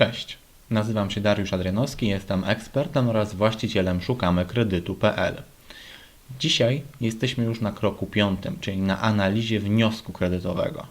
Cześć, nazywam się Dariusz Adrianowski, jestem ekspertem oraz właścicielem szukamy-kredytu.pl. Dzisiaj jesteśmy już na kroku piątym, czyli na analizie wniosku kredytowego.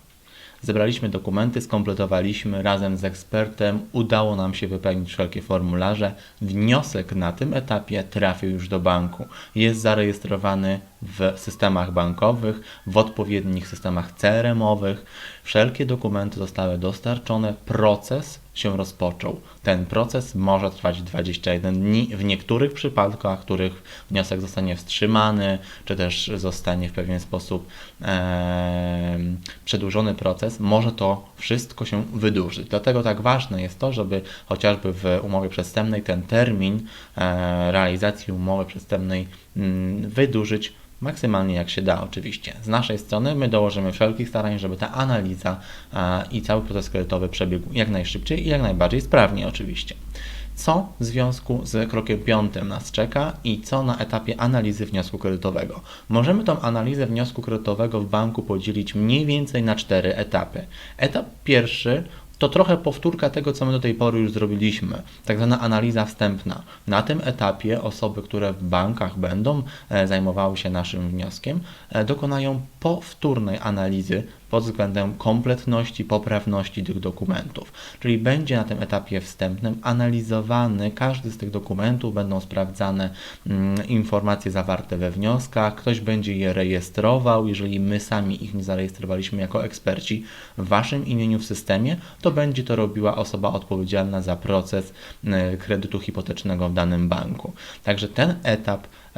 Zebraliśmy dokumenty, skompletowaliśmy razem z ekspertem, udało nam się wypełnić wszelkie formularze. Wniosek na tym etapie trafił już do banku. Jest zarejestrowany w systemach bankowych, w odpowiednich systemach CRM-owych. Wszelkie dokumenty zostały dostarczone, proces się rozpoczął. Ten proces może trwać 21 dni. W niektórych przypadkach, w których wniosek zostanie wstrzymany, czy też zostanie w pewien sposób e, przedłużony proces, może to wszystko się wydłużyć. Dlatego tak ważne jest to, żeby chociażby w umowie przestępnej ten termin e, realizacji umowy przestępnej mm, wydłużyć maksymalnie jak się da oczywiście. Z naszej strony my dołożymy wszelkich starań, żeby ta analiza i cały proces kredytowy przebiegł jak najszybciej i jak najbardziej sprawnie oczywiście. Co w związku z krokiem piątym nas czeka i co na etapie analizy wniosku kredytowego? Możemy tą analizę wniosku kredytowego w banku podzielić mniej więcej na cztery etapy. Etap pierwszy to trochę powtórka tego, co my do tej pory już zrobiliśmy, tak zwana analiza wstępna. Na tym etapie osoby, które w bankach będą e, zajmowały się naszym wnioskiem, e, dokonają powtórnej analizy pod względem kompletności, poprawności tych dokumentów. Czyli będzie na tym etapie wstępnym analizowany każdy z tych dokumentów, będą sprawdzane mm, informacje zawarte we wnioskach, ktoś będzie je rejestrował. Jeżeli my sami ich nie zarejestrowaliśmy jako eksperci w Waszym imieniu w systemie, to będzie to robiła osoba odpowiedzialna za proces y, kredytu hipotecznego w danym banku. Także ten etap E,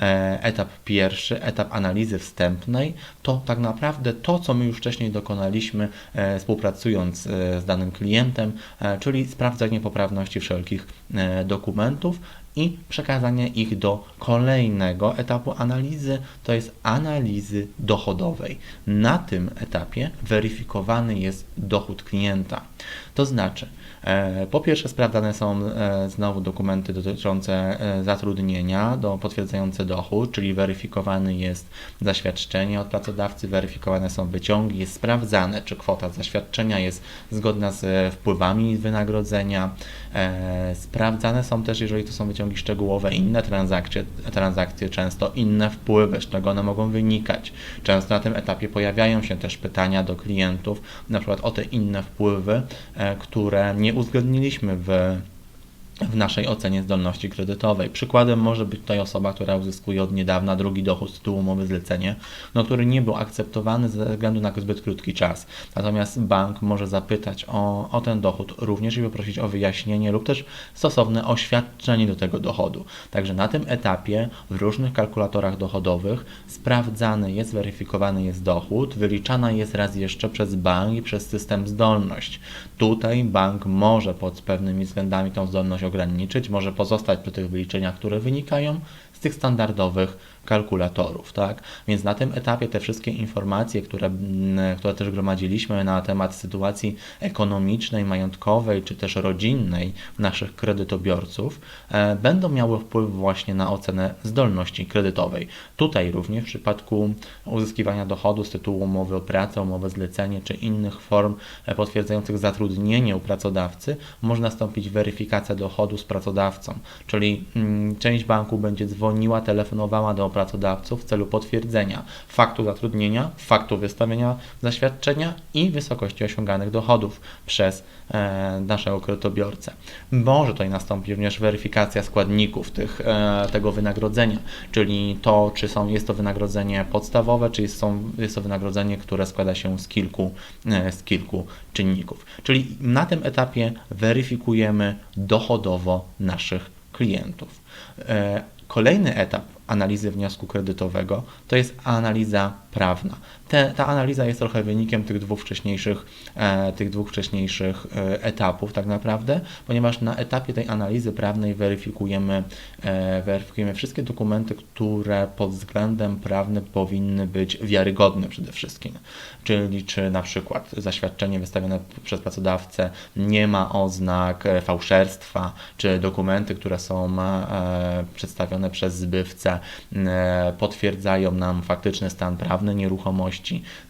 etap pierwszy, etap analizy wstępnej, to tak naprawdę to, co my już wcześniej dokonaliśmy e, współpracując e, z danym klientem, czyli sprawdzenie poprawności wszelkich dokumentów i przekazanie ich do kolejnego etapu analizy, to jest analizy dochodowej. Na tym etapie weryfikowany jest dochód klienta. To znaczy, E, po pierwsze, sprawdzane są e, znowu dokumenty dotyczące e, zatrudnienia, do potwierdzające dochód, czyli weryfikowany jest zaświadczenie od pracodawcy, weryfikowane są wyciągi, jest sprawdzane, czy kwota zaświadczenia jest zgodna z wpływami wynagrodzenia. Sprawdzane są też, jeżeli to są wyciągi szczegółowe, inne transakcje, transakcje często inne wpływy, z czego one mogą wynikać. Często na tym etapie pojawiają się też pytania do klientów, na przykład o te inne wpływy, które nie uzgodniliśmy w w naszej ocenie zdolności kredytowej. Przykładem może być tutaj osoba, która uzyskuje od niedawna drugi dochód z tytułu umowy zlecenie, no, który nie był akceptowany ze względu na zbyt krótki czas. Natomiast bank może zapytać o, o ten dochód również i poprosić o wyjaśnienie lub też stosowne oświadczenie do tego dochodu. Także na tym etapie w różnych kalkulatorach dochodowych sprawdzany jest, weryfikowany jest dochód, wyliczana jest raz jeszcze przez bank i przez system zdolność. Tutaj bank może pod pewnymi względami tą zdolność ograniczyć, może pozostać przy tych wyliczeniach, które wynikają z tych standardowych kalkulatorów, tak? Więc na tym etapie te wszystkie informacje, które, mm, które też gromadziliśmy na temat sytuacji ekonomicznej, majątkowej czy też rodzinnej naszych kredytobiorców, e, będą miały wpływ właśnie na ocenę zdolności kredytowej. Tutaj również w przypadku uzyskiwania dochodu z tytułu umowy o pracę, umowy zlecenie czy innych form e, potwierdzających zatrudnienie u pracodawcy, może nastąpić weryfikacja dochodu z pracodawcą, czyli mm, część banku będzie dzwoniła, telefonowała do pracodawców w celu potwierdzenia faktu zatrudnienia, faktu wystawienia zaświadczenia i wysokości osiąganych dochodów przez e, naszego kredytobiorcę. Może tutaj nastąpi również weryfikacja składników tych, e, tego wynagrodzenia, czyli to, czy są, jest to wynagrodzenie podstawowe, czy jest, są, jest to wynagrodzenie, które składa się z kilku, e, z kilku czynników. Czyli na tym etapie weryfikujemy dochodowo naszych klientów. E, kolejny etap analizy wniosku kredytowego to jest analiza prawna. Te, ta analiza jest trochę wynikiem tych dwóch wcześniejszych, e, tych dwóch wcześniejszych e, etapów tak naprawdę, ponieważ na etapie tej analizy prawnej weryfikujemy, e, weryfikujemy wszystkie dokumenty, które pod względem prawnym powinny być wiarygodne przede wszystkim. Czyli czy na przykład zaświadczenie wystawione przez pracodawcę nie ma oznak e, fałszerstwa, czy dokumenty, które są e, przedstawione przez zbywcę e, potwierdzają nam faktyczny stan prawny prawne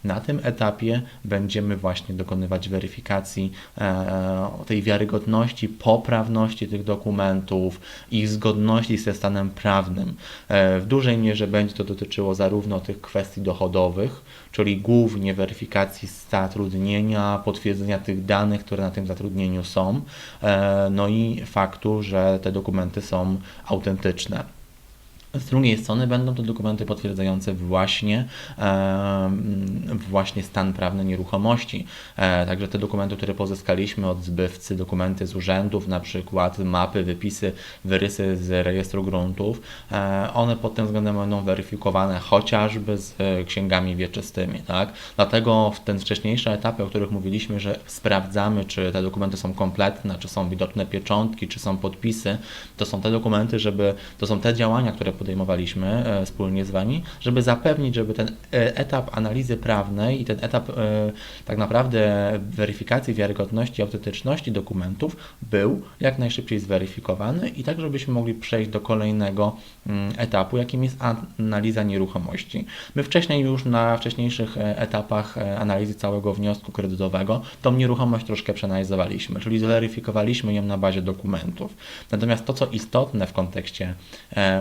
Na tym etapie będziemy właśnie dokonywać weryfikacji e, tej wiarygodności, poprawności tych dokumentów, ich zgodności ze stanem prawnym. E, w dużej mierze będzie to dotyczyło zarówno tych kwestii dochodowych, czyli głównie weryfikacji zatrudnienia, potwierdzenia tych danych, które na tym zatrudnieniu są, e, no i faktu, że te dokumenty są autentyczne. Z drugiej strony będą to dokumenty potwierdzające właśnie, e, właśnie stan prawny nieruchomości. E, także te dokumenty, które pozyskaliśmy od zbywcy, dokumenty z urzędów, na przykład mapy, wypisy, wyrysy z rejestru gruntów, e, one pod tym względem będą weryfikowane chociażby z e, księgami wieczystymi. Tak? Dlatego w ten wcześniejszy etapie, o których mówiliśmy, że sprawdzamy, czy te dokumenty są kompletne, czy są widoczne pieczątki, czy są podpisy, to są te dokumenty, żeby, to są te działania, które podejmowaliśmy e, wspólnie z Wami, żeby zapewnić, żeby ten e, etap analizy prawnej i ten etap e, tak naprawdę weryfikacji wiarygodności i autentyczności dokumentów był jak najszybciej zweryfikowany i tak, żebyśmy mogli przejść do kolejnego mm, etapu, jakim jest analiza nieruchomości. My wcześniej już na wcześniejszych etapach analizy całego wniosku kredytowego tą nieruchomość troszkę przeanalizowaliśmy, czyli zweryfikowaliśmy ją na bazie dokumentów. Natomiast to, co istotne w kontekście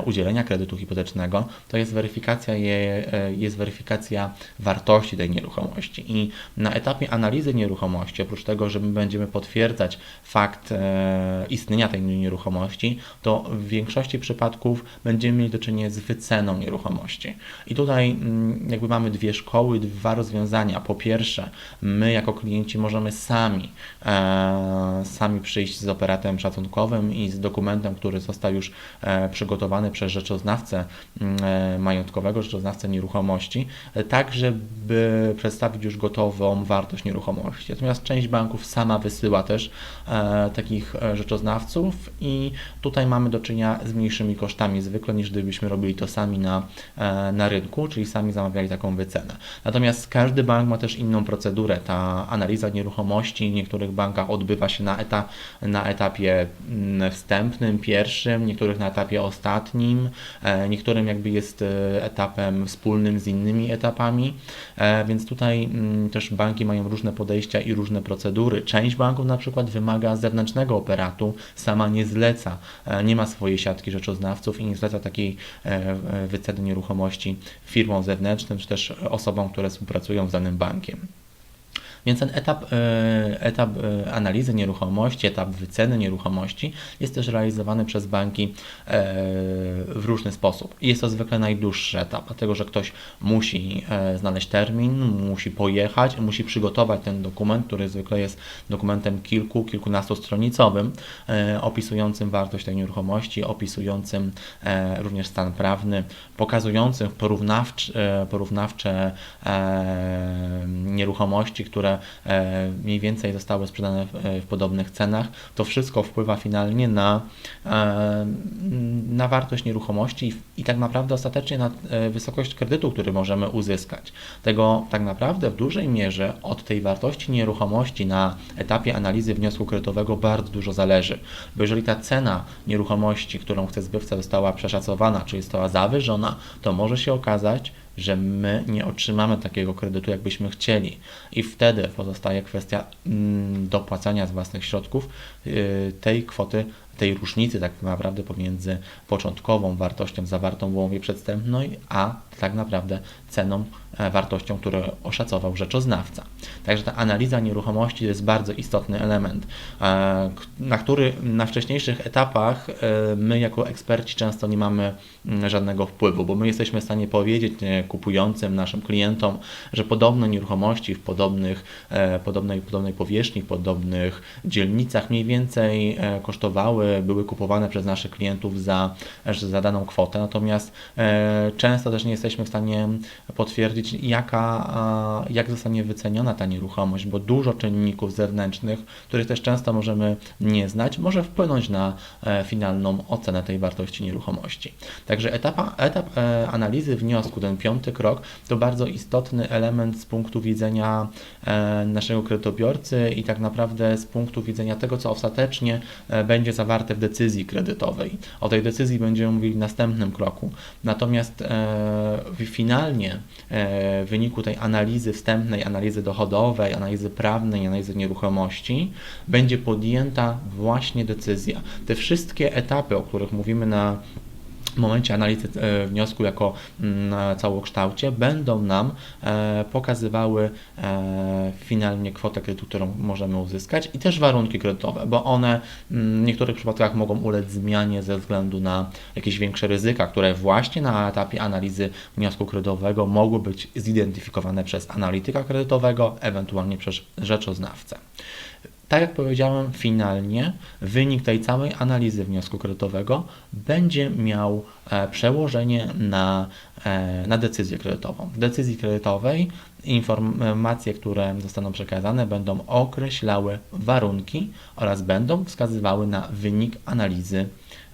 udzielenia kredytu hipotecznego, to jest weryfikacja, je, e, jest weryfikacja wartości tej nieruchomości. I na etapie analizy nieruchomości, oprócz tego, że my będziemy potwierdzać fakt e, istnienia tej nieruchomości, to w większości przypadków będziemy mieli do czynienia z wyceną nieruchomości. I tutaj mm, jakby mamy dwie szkoły, dwa rozwiązania. Po pierwsze, my jako klienci możemy sami, e, sami przyjść z operatem szacunkowym i z dokumentem, który został już e, przygotowany przez rzeczoznawcę, rzeczoznawcę mm, e, majątkowego, rzeczoznawcę nieruchomości, e, tak żeby przedstawić już gotową wartość nieruchomości. Natomiast część banków sama wysyła też e, takich rzeczoznawców i tutaj mamy do czynienia z mniejszymi kosztami zwykle niż gdybyśmy robili to sami na, na rynku, czyli sami zamawiali taką wycenę. Natomiast każdy bank ma też inną procedurę. Ta analiza nieruchomości w niektórych bankach odbywa się na, etap, na etapie mm, wstępnym, pierwszym, niektórych na etapie ostatnim, niektórym jakby jest e, etapem wspólnym z innymi etapami, e, więc tutaj mm, też banki mają różne podejścia i różne procedury. Część banków na przykład wymaga zewnętrznego operatu, sama nie zleca, nie ma swojej siatki rzeczoznawców i nie zleca takiej wyceny nieruchomości firmom zewnętrznym, czy też osobom, które współpracują z danym bankiem. Więc ten etap, e, etap e, analizy nieruchomości, etap wyceny nieruchomości jest też realizowany przez banki e, w różny sposób. Jest to zwykle najdłuższy etap, dlatego że ktoś musi znaleźć termin, musi pojechać, musi przygotować ten dokument, który zwykle jest dokumentem kilku, kilkunastostronicowym, opisującym wartość tej nieruchomości, opisującym również stan prawny, pokazującym porównawcze, porównawcze nieruchomości, które E, mniej więcej zostały sprzedane w, podobnych cenach, to wszystko wpływa finalnie na, e, na wartość nieruchomości i, i tak naprawdę ostatecznie na e, wysokość kredytu, który możemy uzyskać. Tego tak naprawdę w dużej mierze od tej wartości nieruchomości na etapie analizy wniosku kredytowego bardzo dużo zależy. Bo jeżeli ta cena nieruchomości, którą chce zbywca, została przeszacowana, czy została zawyżona, to może się okazać, że my nie otrzymamy takiego kredytu, jakbyśmy chcieli. I wtedy pozostaje kwestia mm, dopłacania z własnych środków y, tej kwoty, tej różnicy tak naprawdę pomiędzy początkową wartością zawartą w umowie przedstępnej, a tak naprawdę ceną, e, wartością, którą oszacował rzeczoznawca. Także ta analiza nieruchomości jest bardzo istotny element, e, na który na wcześniejszych etapach e, my jako eksperci często nie mamy mm, żadnego wpływu, bo my jesteśmy w stanie powiedzieć kupującym, naszym klientom, że podobne nieruchomości w podobnych, podobnej, podobnej powierzchni, w podobnych dzielnicach mniej więcej kosztowały, były kupowane przez naszych klientów za, za daną kwotę, natomiast często też nie jesteśmy w stanie potwierdzić, jaka, jak zostanie wyceniona ta nieruchomość, bo dużo czynników zewnętrznych, których też często możemy nie znać, może wpłynąć na e, finalną ocenę tej wartości nieruchomości. Także etapa, etap e, analizy wniosku, ten piąty krok, to bardzo istotny element z punktu widzenia e, naszego kredytobiorcy i tak naprawdę z punktu widzenia tego, co ostatecznie będzie zawarte zawarte w decyzji kredytowej. O tej decyzji będziemy mówili w następnym kroku. Natomiast e, finalnie e, w wyniku tej analizy wstępnej, analizy dochodowej, analizy prawnej, analizy nieruchomości będzie podjęta właśnie decyzja. Te wszystkie etapy, o których mówimy na w momencie analizy e, wniosku jako mm, całokształcie będą nam e, pokazywały e, finalnie kwotę kredytu, którą możemy uzyskać i też warunki kredytowe, bo one mm, w niektórych przypadkach mogą ulec zmianie ze względu na jakieś większe ryzyka, które właśnie na etapie analizy wniosku kredytowego mogły być zidentyfikowane przez analityka kredytowego, ewentualnie przez rzeczoznawcę. Tak jak powiedziałem, finalnie wynik tej całej analizy wniosku kredytowego będzie miał e, przełożenie na, e, na decyzję kredytową. W decyzji kredytowej informacje, które zostaną przekazane, będą określały warunki oraz będą wskazywały na wynik analizy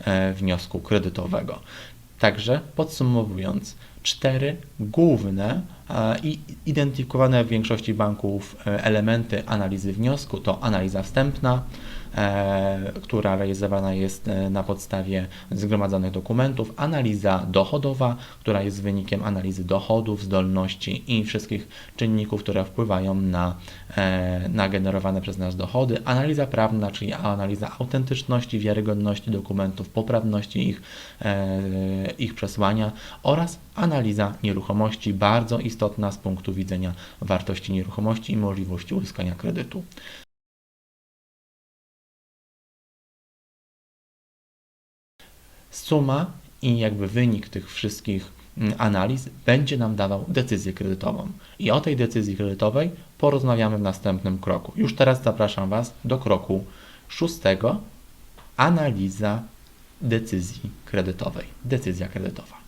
e, wniosku kredytowego. Także podsumowując, cztery główne e, i identyfikowane w większości banków e, elementy analizy wniosku to analiza wstępna, która realizowana jest e, na podstawie zgromadzonych dokumentów, analiza dochodowa, która jest wynikiem analizy dochodów, zdolności i wszystkich czynników, które wpływają na, e, na generowane przez nas dochody, analiza prawna, czyli analiza autentyczności, wiarygodności dokumentów, poprawności ich, e, ich przesłania oraz analiza nieruchomości, bardzo istotna z punktu widzenia wartości nieruchomości i możliwości uzyskania kredytu. Suma i jakby wynik tych wszystkich mm, analiz będzie nam dawał decyzję kredytową. I o tej decyzji kredytowej porozmawiamy w następnym kroku. Już teraz zapraszam Was do kroku szóstego. Analiza decyzji kredytowej. Decyzja kredytowa.